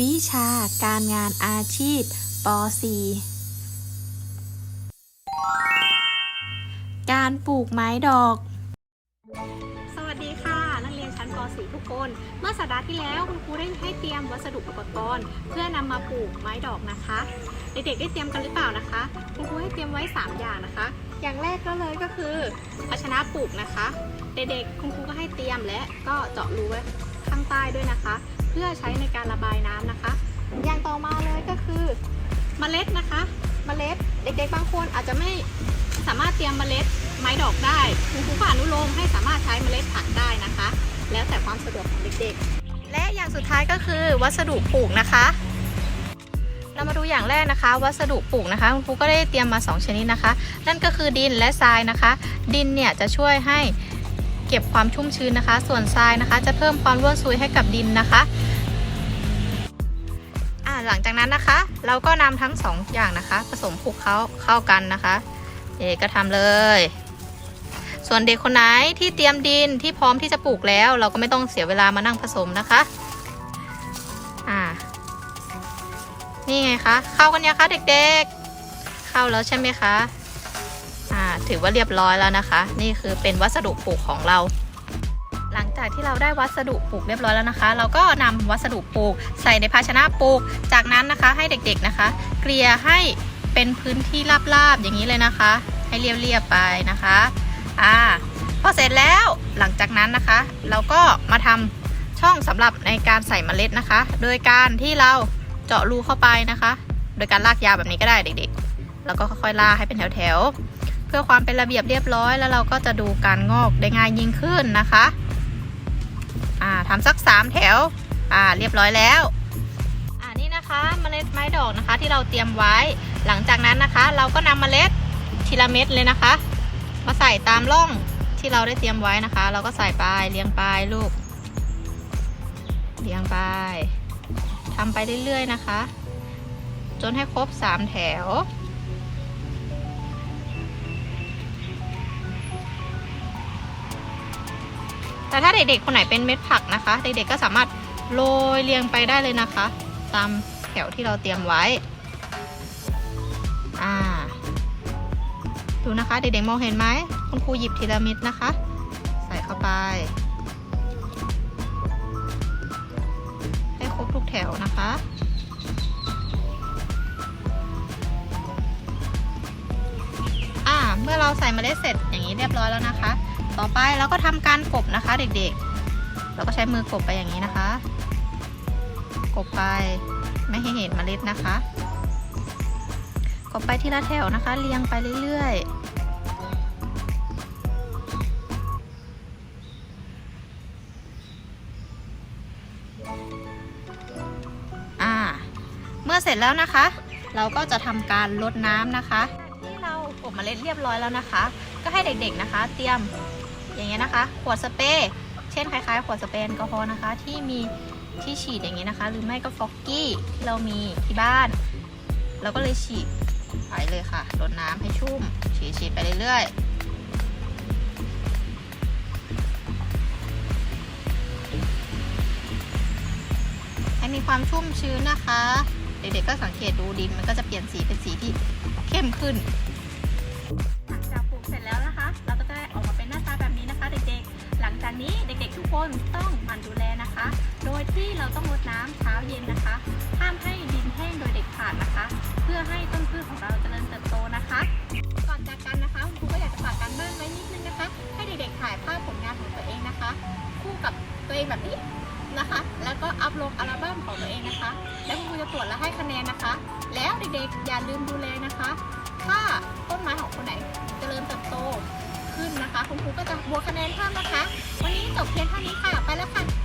วิชาการงานอาชีพป .4 การปลูกไม้ดอก สวัสดีค่ะ นักเรียนชั้นป .4 ทุกคน เมื่อสัปดาห์ที่แล้วคุณครูได้ให้เตรียมวัสดุอุปกรณ์ เพื่อนำมาปลูกไม้ดอกนะคะ เด็กๆได้เตรียมกันหรือเปล่านะคะ คุณครูให้เตรียมไว้ 3 อย่างนะคะ อย่างแรกก็เลยก็คือภาชนะปลูกนะคะ เด็กๆคุณครูก็ให้เตรียมและก็เจาะรูไว้ข้างใต้ด้วยนะคะ พื่อใช้ในการระบายน้ำนะคะ อย่างต่อมาเลยก็คือเมล็ดนะคะ เมล็ดเด็กๆบางคนอาจจะไม่สามารถเตรียมเมล็ดไม้ดอกได้คุณครูก็อนุโลมให้สามารถใช้เมล็ดผักได้นะคะ แล้วแต่ความสะดวกของเด็กๆ และอย่างสุดท้ายก็คือวัสดุปลูกนะคะ เรามาดูอย่างแรกนะคะ วัสดุปลูกนะคะคุณครูก็ได้เตรียมมา 2 ชนิดนะคะ นั่นก็คือดินและทรายนะคะ ดินเนี่ยจะช่วยให้ เก็บความชุ่มชื้นนะคะ ส่วนทรายนะคะ จะเพิ่มความร่วนซุยให้กับดินนะคะหลังจากนั้นนะคะ เราก็นำทั้งสองอย่างนะคะ ผสมคลุกเคล้าเข้ากันนะคะเด็กก็ทำเลย ส่วนเด็กคนไหนที่เตรียมดินที่พร้อมที่จะปลูกแล้ว เราก็ไม่ต้องเสียเวลามานั่งผสมนะคะอ่านี่ไงคะเข้ากันยังคะเด็กๆ เข้าแล้วใช่ไหมคะ ถือว่าเรียบร้อยแล้วนะคะ นี่คือเป็นวัสดุปลูกของเรา หลังจากที่เราได้วัสดุปลูกเรียบร้อยแล้วนะคะ เราก็นำวัสดุปลูกใส่ในภาชนะปลูก จากนั้นนะคะให้เด็กๆนะคะ เกลี่ยให้เป็นพื้นที่ราบๆอย่างนี้เลยนะคะ ให้เรียบๆไปนะคะอ่าพอเสร็จแล้วหลังจากนั้นนะคะ เราก็มาทำช่องสำหรับในการใส่เมล็ดนะคะ โดยการที่เราเจาะรูเข้าไปนะคะ โดยการลากยาวแบบนี้ก็ได้เด็กๆ แล้วก็ค่อยๆลากให้เป็นแถวๆ เพื่อความเป็นระเบียบเรียบร้อย แล้วเราก็จะดูการงอกได้ง่ายยิ่งขึ้นนะคะอ่าทำสัก 3 แถวอ่าเรียบร้อยแล้วอ่านี่นะคะเมล็ดไม้ดอกนะคะที่เราเตรียมไว้ หลังจากนั้นนะคะ เราก็นำเมล็ดทีละเม็ดเลยนะคะ มาใส่ตามร่องที่เราได้เตรียมไว้นะคะ เราก็ใส่ไปเรียงไปลูกเรียงไปทำไปเรื่อยๆนะคะ จนให้ครบ 3 แถว แต่ถ้าเด็กๆคนไหนเป็นเม็ดผักนะคะ เด็กๆก็สามารถโรยเรียงไปได้เลยนะคะ ตามแถวที่เราเตรียมไว้อ่าดูนะคะเด็กๆมองเห็นไหมคุณครูหยิบทีละเม็ดนะคะ ใส่เข้าไป ให้ครบทุกแถวนะคะอ่าเมื่อเราใส่เมล็ดเสร็จอย่างนี้เรียบร้อยแล้วนะคะ ต่อไปเราก็ทำการกบนะคะเด็กๆ เราก็ใช้มือกบไปอย่างนี้นะคะ กบไปไม่ให้เห็นเมล็ดนะคะ กบไปทีละแถวนะคะ เรียงไปเรื่อยๆอ่าเมื่อเสร็จแล้วนะคะ เราก็จะทำการลดน้ำนะคะ ที่เรากบเมล็ดเรียบร้อยแล้วนะคะ ก็ให้เด็กๆนะคะ เตรียม อย่างเงี้ยนะคะ ขวดสเปรย์เช่นคล้ายๆ ขวดสเปรย์แอลกอฮอล์นะคะ ที่มีที่ฉีดอย่างนี้ยนะคะ หรือไม่ก็ฟอกกี้ที่เรามีที่บ้าน เราก็เลยฉีดไปเลยค่ะรดน้ำให้ชุ่ม ฉีดฉีดไปเรื่อยๆให้มีความชุ่มชื้นนะคะ เด็กๆก็สังเกตดูดินมันก็จะเปลี่ยนสีเป็นสีที่เข้มขึ้น หลังจากปลูกเสร็จแล้ว คนต้องหมั่นดูแลนะคะ โดยที่เราต้องรดน้ำเช้าเย็นนะคะ ห้ามให้ดินแห้งโดยเด็ดขาดนะคะ เพื่อให้ต้นพืชของเราจเจริญเติบโตนะคะก่อนจากกันนะคะคุณครูก็อยากจะฝากการบ้านไว้นิดนึงนะคะ ให้เด็กๆถ่ายภาพผลงานของตัวเองนะคะ คู่กับตัวเองแบบนี้นะคะ แล้วก็อัพลงอัลบั้มของตัวเองนะคะ แล้วคุณครูจะตรวจและให้คะแนนนะคะ แล้วเด็กๆอย่าลืมดูแลนะคะ ถ้าต้นไม้ของ ก็จะบวกคะแนนเพิ่มนะคะ วันนี้จบเพียงเท่านี้ค่ะ ไปแล้วค่ะ